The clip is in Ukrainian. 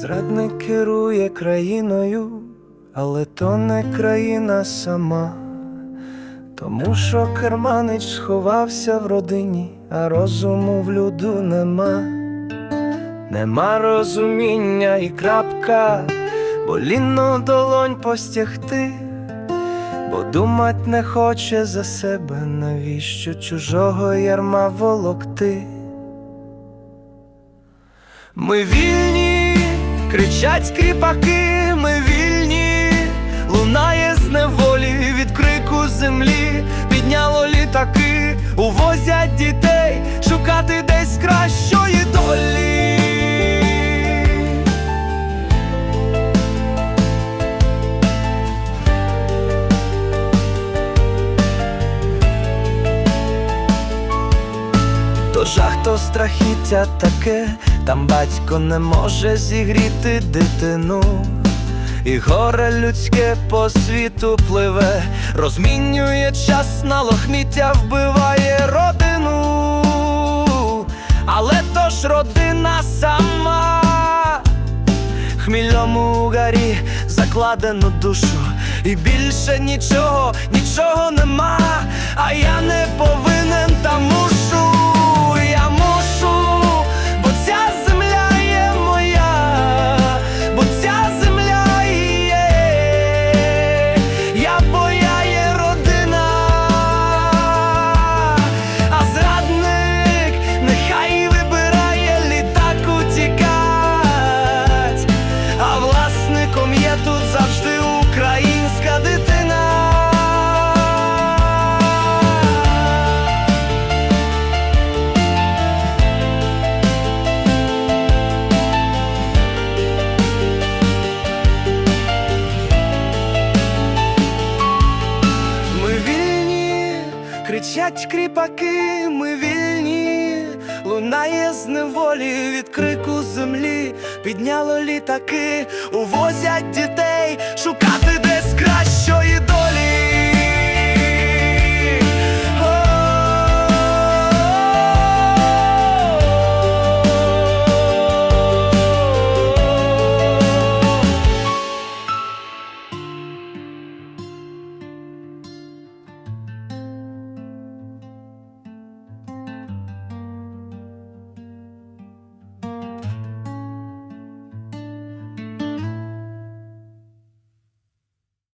Зрадник керує країною, але то не країна сама, тому що керманич сховався в родині, а розуму в люду нема. Нема розуміння і крапка, бо лінно долонь постягти, бо думать не хоче за себе, навіщо чужого ярма волокти. Ми вільні, кричать скріпаки, ми вільні, лунає з неволі від крику землі, підняло літаки, увозять дітей, шукати десь кращої То жах, то страхіття таке, там батько не може зігріти дитину, і горе людське по світу пливе, розмінює час на лохміття, вбиває родину, але то ж родина сама, хмільному угарі закладену душу, і більше нічого, нічого нема, а я не повинен є тут завжди українська дитина. Ми вільні, кричать кріпаки, ми вільні, лунає з неволі від крику землі, підняло літаки, увозять дітей шукати.